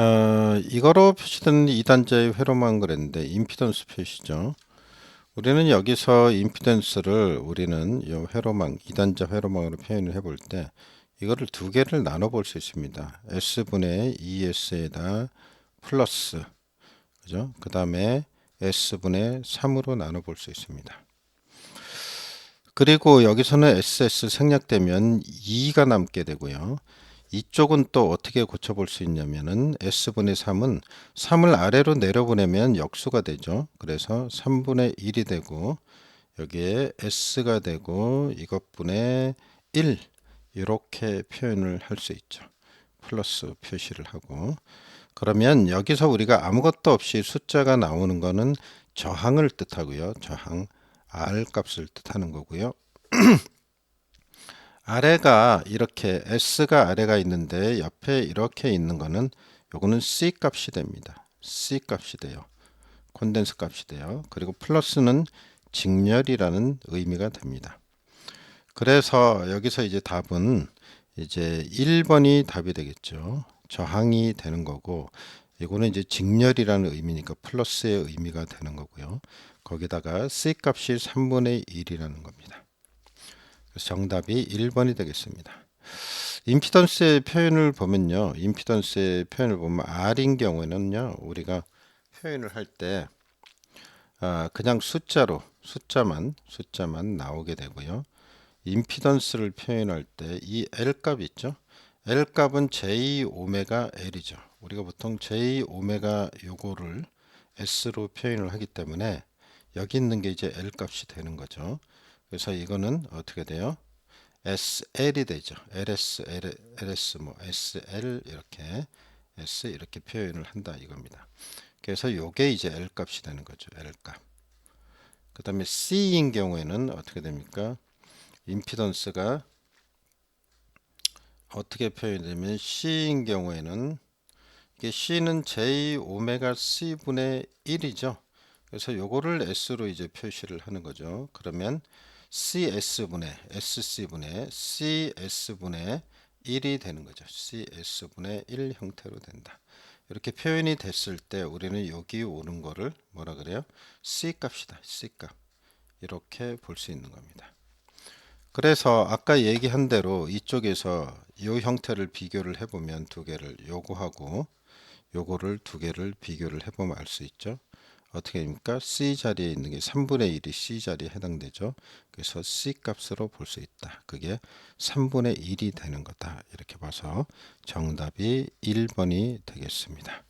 어, 이거로 표시된 2단자의 회로만 그랬는데 임피던스 표시죠. 우리는 여기서 임피던스를 우리는 이 회로망 2단자 회로망으로 표현을 해볼 때 이거를 두 개를 나눠 볼 수 있습니다. S분의 ES에다 플러스 그죠? 그 다음에 S분의 3으로 나눠 볼 수 있습니다. 그리고 여기서는 SS 생략되면 2가 남게 되고요. 이쪽은 또 어떻게 고쳐볼 수 있냐면은 S분의 3은 3을 아래로 내려보내면 역수가 되죠. 그래서 3분의 1이 되고 여기에 S가 되고 이것분의 1 이렇게 표현을 할 수 있죠. 플러스 표시를 하고 그러면 여기서 우리가 아무것도 없이 숫자가 나오는 거는 저항을 뜻하고요. 저항 R 값을 뜻하는 거고요. 아래가 이렇게 S가 아래가 있는데 옆에 이렇게 있는 거는 요거는 C 값이 됩니다. C 값이 돼요. 콘덴스 값이 돼요. 그리고 플러스는 직렬이라는 의미가 됩니다. 그래서 여기서 이제 답은 이제 1번이 답이 되겠죠. 저항이 되는 거고 이거는 이제 직렬이라는 의미니까 플러스의 의미가 되는 거고요. 거기다가 C 값이 3분의 1이라는 겁니다. 정답이 1번이 되겠습니다. 임피던스의 표현을 보면요. 임피던스의 표현을 보면 R인 경우에는요. 우리가 표현을 할때 아, 그냥 숫자로 숫자만 숫자만 나오게 되고요. 임피던스를 표현할 때 이 L 값 있죠? L 값은 J 오메가 L이죠. 우리가 보통 J 오메가 요거를 S로 표현을 하기 때문에 여기 있는 게 이제 L 값이 되는 거죠. 그래서 이거는 어떻게 돼요? SL이 되죠. LS, L, LS, 뭐 SL 이렇게 S 이렇게 표현을 한다 이겁니다. 그래서 요게 이제 L 값이 되는 거죠. L 값. 그 다음에 C인 경우에는 어떻게 됩니까? 임피던스가 어떻게 표현되면 C인 경우에는 이게 C는 J 오메가 C 분의 1이죠. 그래서 요거를 S로 이제 표시를 하는 거죠. 그러면 CS분의 SC분의 CS분의 1이 되는 거죠. CS분의 1 형태로 된다. 이렇게 표현이 됐을 때 우리는 여기 오는 거를 뭐라 그래요? C 값이다. C 값. 이렇게 볼 수 있는 겁니다. 그래서 아까 얘기한 대로 이쪽에서 이 형태를 비교를 해보면 두 개를 요거하고 요거를 두 개를 비교를 해보면 알 수 있죠. 어떻게 됩니까? C 자리에 있는 게 3분의 1이 C 자리에 해당되죠. 그래서 C 값으로 볼 수 있다. 그게 3분의 1이 되는 거다. 이렇게 봐서 정답이 1번이 되겠습니다.